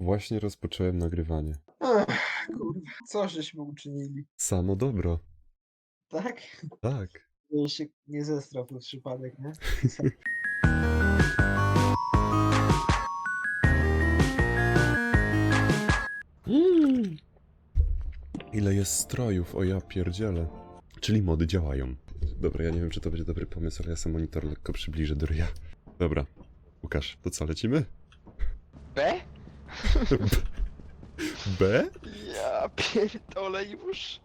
Właśnie rozpocząłem nagrywanie. Ech, kurwa, co żeśmy uczynili? Samo dobro. Tak? Tak. Ja się nie zestrał przez przypadek, nie? Mm. Ile jest strojów, o ja pierdzielę. Czyli mody działają. Dobra, ja nie wiem, czy to będzie dobry pomysł, ale ja sam monitor lekko przybliżę do ryja. Dobra. Łukasz, to co, lecimy? B? B? Ja pierdolę już.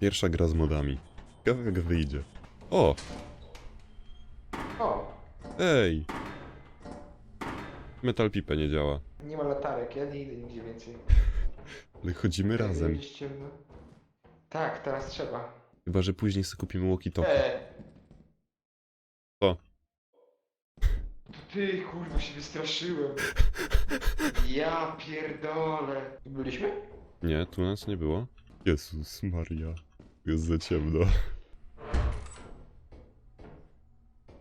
Pierwsza gra z modami. Ciekawe jak wyjdzie. O! O, Ej! Metal Pipe nie działa. nie ma latarek, ja nie idę nigdzie więcej. Ale chodzimy razem. Jest ciemno. Tak, teraz trzeba. Chyba, że później sobie kupimy walkie-talkie. E. Co? Ty, kurwa, się wystraszyłem. Ja pierdolę. Tu Byliśmy? Nie, tu nas nie było. Jezus Maria. Jest za ciemno.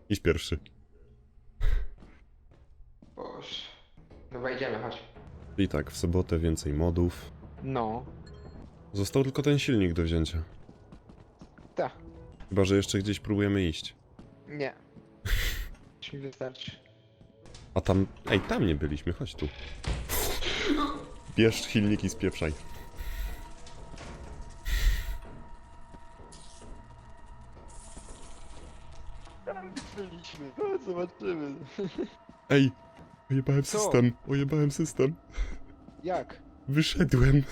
Idź pierwszy. Boże. Dobra, idziemy, chodź. I tak, w sobotę więcej modów. No. Został tylko ten silnik do wzięcia. Tak. Chyba, że jeszcze gdzieś próbujemy iść. Nie. Już mi wystarczy. A tam... Ej, tam nie byliśmy, chodź tu. Bierz silnik i spieprzaj. Tam byliśmy, no zobaczymy. Ej! Ojebałem Co? system, ojebałem system. Jak? Wyszedłem.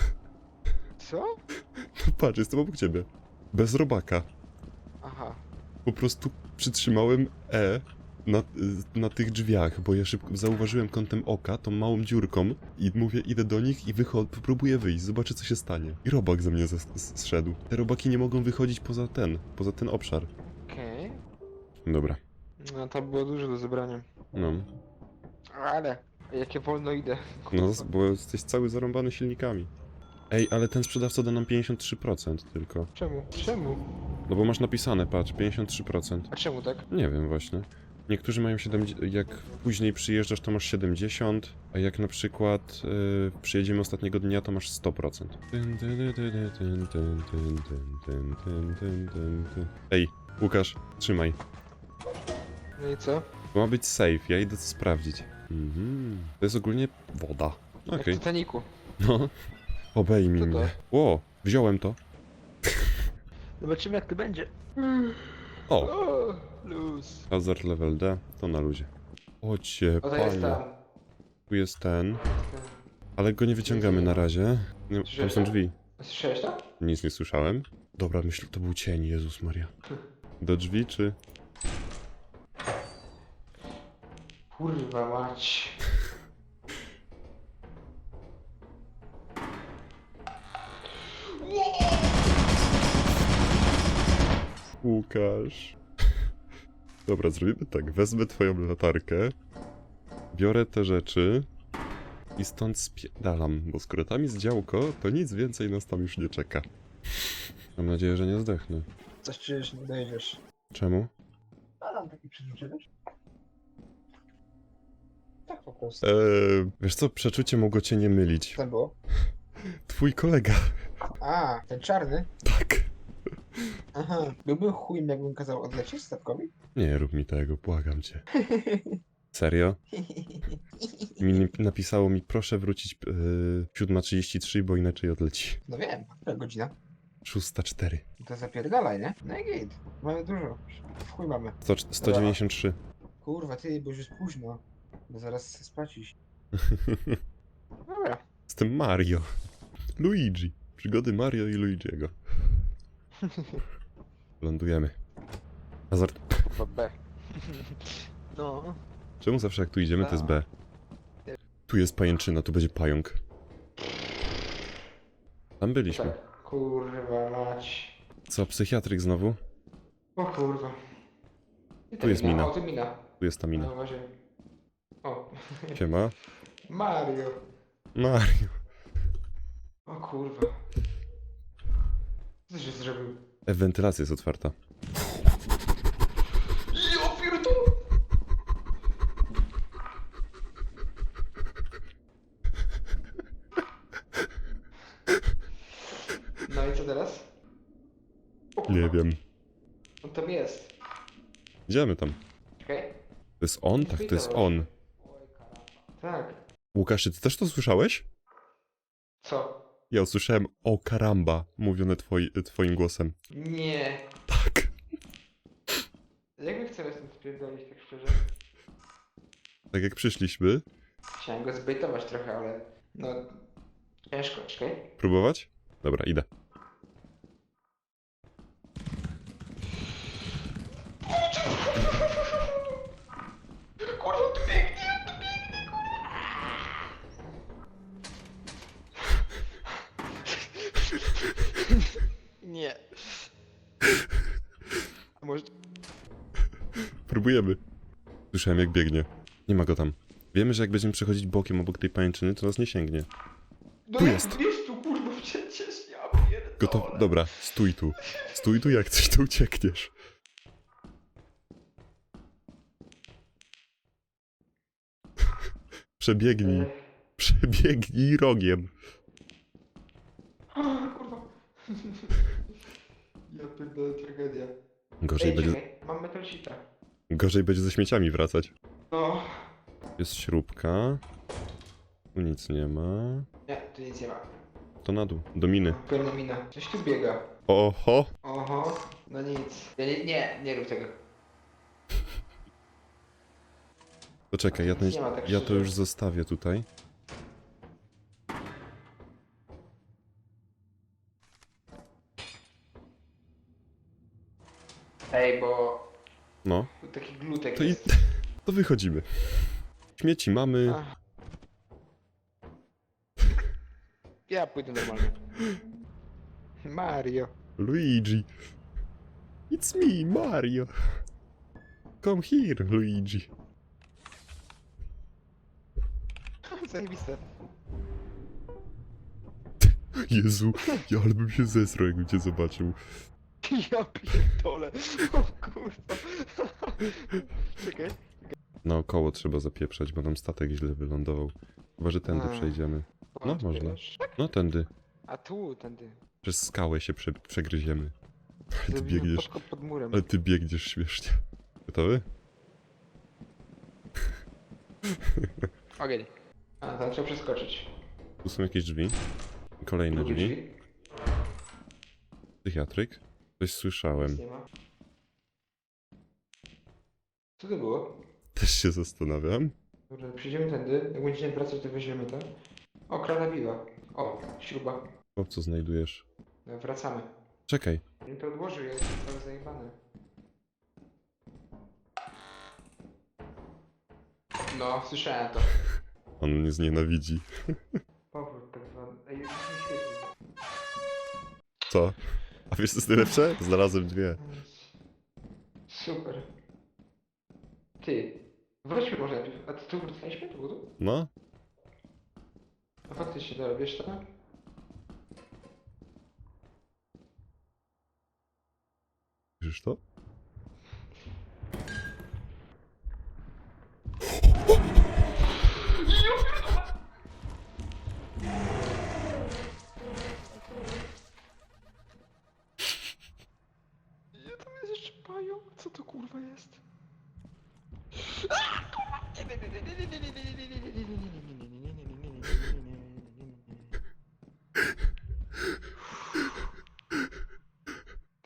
Co? No patrz, jestem obok ciebie. Bez robaka. Aha. Po prostu przytrzymałem E na, na tych drzwiach, bo ja szybko zauważyłem kątem oka tą małą dziurką i mówię, idę do nich i wychodzę, próbuję wyjść, zobaczę co się stanie. I robak ze mnie zszedł. Te robaki nie mogą wychodzić poza ten, poza ten obszar. Okej. Dobra, No to było dużo do zebrania. no. Ale, jakie wolno idę. No, bo jesteś cały zarąbany silnikami. Ej, ale ten sprzedawca da nam 53% tylko. Czemu? Czemu? No bo masz napisane, patrz, 53%. A czemu tak? Nie wiem właśnie. Niektórzy mają 70, jak później przyjeżdżasz, to masz 70, a jak na przykład yy, przyjedziemy ostatniego dnia, to masz 100%. Ej, Łukasz, trzymaj. No i co? To ma być safe, ja idę to sprawdzić. Mhm. To jest ogólnie woda. Okej. Jak w Titaniku. No. Obejmij to? mnie. Ło, wziąłem to. Zobaczymy jak to będzie. Mm. O, luz. hazard level D, to na luzie. Ocie, O, to jest panie. tam. Tu jest ten. Ale go nie wyciągamy na razie. No, tam są drzwi. Słyszałeś to? Nic nie słyszałem. Dobra, myślę, to był cień, Jezus Maria. Do drzwi, czy... Kurwa mać. Łukasz. Dobra, zrobimy tak. Wezmę twoją latarkę, biorę te rzeczy i stąd spiedalam, bo skoro tam jest działko, to nic więcej nas tam już nie czeka. Mam nadzieję, że nie zdechnę. Coś czujesz, nie dojdziesz. Czemu? A tam taki przeczucie, wiesz? Tak po prostu. Eee, wiesz co, przeczucie mogło cię nie mylić. Co było? Twój kolega. A, ten czarny? Tak. Aha. Byłbym chujem, jakbym kazał odlecieć statkowi? Nie rób mi tego, błagam cię. Serio? Mi, napisało mi, proszę wrócić yy, 7.33, bo inaczej odleci. No wiem, która godzina? 6.04. No To zapierdalaj, nie? No i git. Mamy dużo. W chuj mamy. 100, 193. Kurwa, ty, bo już jest późno. Bo zaraz spać iść. Dobra. Jestem Mario. Luigi. Przygody Mario i Luigiego. Lądujemy. Hazard. B. No. Czemu zawsze jak tu idziemy to jest B? Tu jest pajęczyna, tu będzie pająk. Tam byliśmy. Tak. Kurwa mać. Co, psychiatryk znowu? O kurwa. I Tu jest mina. O, tu mina. Tu jest ta No, mina. uważaj. O. Siema. Mario. Mario. O kurwa. Co się zrobił? Wentylacja jest otwarta. Ja pierdolę! No i co teraz? Nie wiem. On tam jest. Idziemy tam. Czekaj. To jest on? Tak, to jest on. Oj, karamba. Tak. Łukasz, ty też to słyszałeś? Co? Ja usłyszałem o karamba mówione twoi, twoim głosem. Nie. Tak. Jak my chcemy stąd spierdolić, tak szczerze? Tak jak przyszliśmy. Chciałem go zbejtować trochę, ale... No... Ciężko, czekaj. Próbować? Dobra, idę. Kurwa, tu biegnie, tu biegnie, Nie. A może... Próbujemy. Słyszałem jak biegnie. Nie ma go tam. Wiemy, że jak będziemy przechodzić bokiem obok tej pajęczyny, to nas nie sięgnie. No Tu jak jest. Jest tu, kurwa, przecież ja pierdolę. Dobra, stój tu. Stój tu, jak coś tu uciekniesz. Przebiegnij. Przebiegnij rogiem. a, kurwa. Ja pierdolę, tragedia. Gorzej Ej, będzie, czekaj, mam metal sheeta. Gorzej będzie ze śmieciami wracać. No. Jest śrubka. Tu nic nie ma. Nie, tu nic nie ma. To na dół, do miny. Pełna mina. Coś tu biega. Oho! Oho, no nic. Ja nie, nie, nie rób tego. To czekaj, ja, ten, Nie ma tak ja to szczerze. już zostawię tutaj. Ej, bo No, taki glutek to, i, jest. to wychodzimy. Śmieci mamy. Ach. Ja pójdę normalnie. Mario. Luigi. It's me, Mario. Come here, Luigi. Zajebiste. Jezu, ja ale bym się zesrał, jakbym cię zobaczył. Ja pierdolę. O kurwa. Czekaj. Naokoło trzeba zapieprzać, bo nam statek źle wylądował. Chyba, że tędy A. przejdziemy. No, można. No, tędy. A tu, tędy. Przez skałę się prze przegryziemy. Ale ty Zrobimy biegniesz, pod murem. ale ty biegniesz śmiesznie. Gotowy? Ogień. A, tam trzeba przeskoczyć. Tu są jakieś drzwi. Kolejne Drugie drzwi. drzwi. Psychiatryk. Coś słyszałem. Nie ma. Co to było? Też się zastanawiam. Dobra, przyjdziemy tędy. Jak będziemy wracać, to weźmiemy to. O, krana biła. O, śruba. O, co znajdujesz? No, wracamy. Czekaj. Nie to odłożył, ja jestem cały zajebany. No, słyszałem to. On mnie znienawidzi. Powrót tak zwany. Ej, mi świeci. Co? A wiesz co jest najlepsze? Znalazłem dwie. Super. Ty. Wróćmy może najpierw. A ty tu wróciliśmy do budu? No? No faktycznie, dobra, wiesz to? Wiesz to?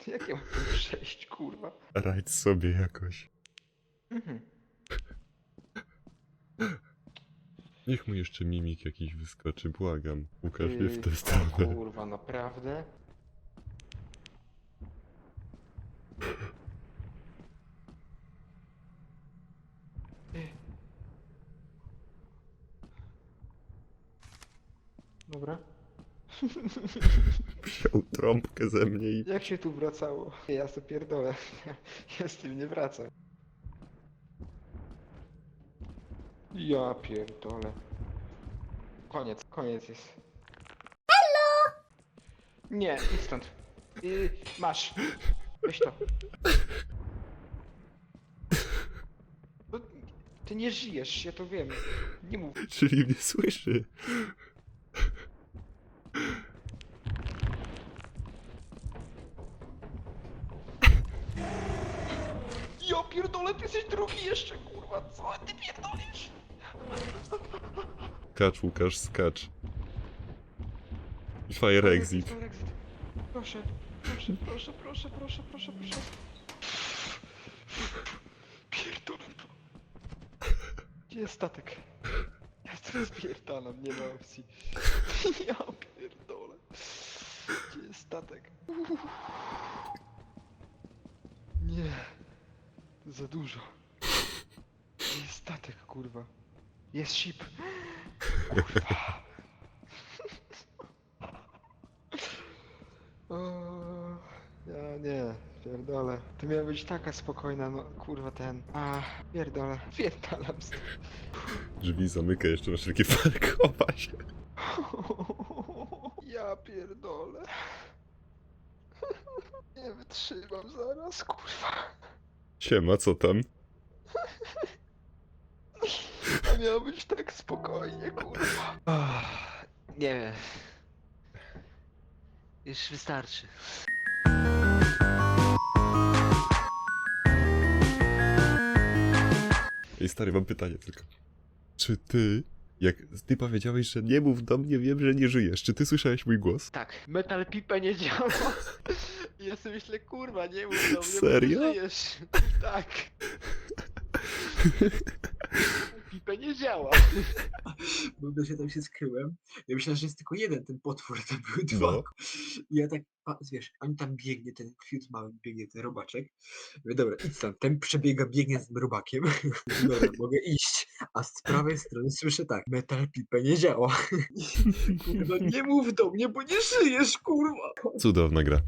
Jak ja mam tu przejść, kurwa? Rajdź sobie jakoś. Mhm. Niech mu jeszcze mimik jakiś wyskoczy, błagam. Łukasz nie w tę stronę. Kurwa, naprawdę? Dobra. Wziął trąbkę ze mnie i... Jak się tu wracało? Ja sobie pierdolę. Ja z tym nie wracam. Ja pierdolę. Koniec, koniec jest. Hello! Nie, idź stąd. Masz. Weź to. No, ty nie żyjesz, ja to wiem. Nie mów. Czyli mnie słyszy. Pierdolę, ty jesteś drugi jeszcze, kurwa, co ty pierdolisz? Skacz, Łukasz, skacz. I fire exit. Fire exit. Proszę, proszę, proszę, proszę, proszę, proszę, proszę. Pierdolę to. Gdzie jest statek? Ja teraz spierdalam, nie ma opcji. Ja pierdolę. Gdzie jest statek? Nie. Za dużo. Gdzie jest statek, kurwa? Jest ship. Kurwa. O, ja nie, pierdolę. To miała być taka spokojna, no kurwa ten. A, pierdolę, pierdalam z. Drzwi zamyka jeszcze na wszelkie parkować. Ja pierdolę. Nie wytrzymam zaraz, kurwa. Siema, co tam? A miało być tak spokojnie, kurwa. Nie wiem. Już wystarczy. Ej, stary, mam pytanie tylko. Czy ty, jak ty powiedziałeś, że nie mów do mnie, wiem, że nie żyjesz, czy ty słyszałeś mój głos? Tak. Metal pipe nie działa. I ja sobie myślę, kurwa, nie mów do mnie, Serio? bo żyjesz. Tak. Pipe nie działa. Bo się tam się skryłem. Ja myślałem, że jest tylko jeden ten potwór, tam były dwa. No. I ja tak, pa, wiesz, on tam biegnie, ten fiut mały, biegnie ten robaczek. Mówię, dobra, idź tam. Ten przebiega, biegnie z tym robakiem. Dobra, mogę iść. A z prawej strony słyszę tak, metal pipe nie działa. Kurwa, nie mów do mnie, bo nie żyjesz, kurwa. Cudowna gra.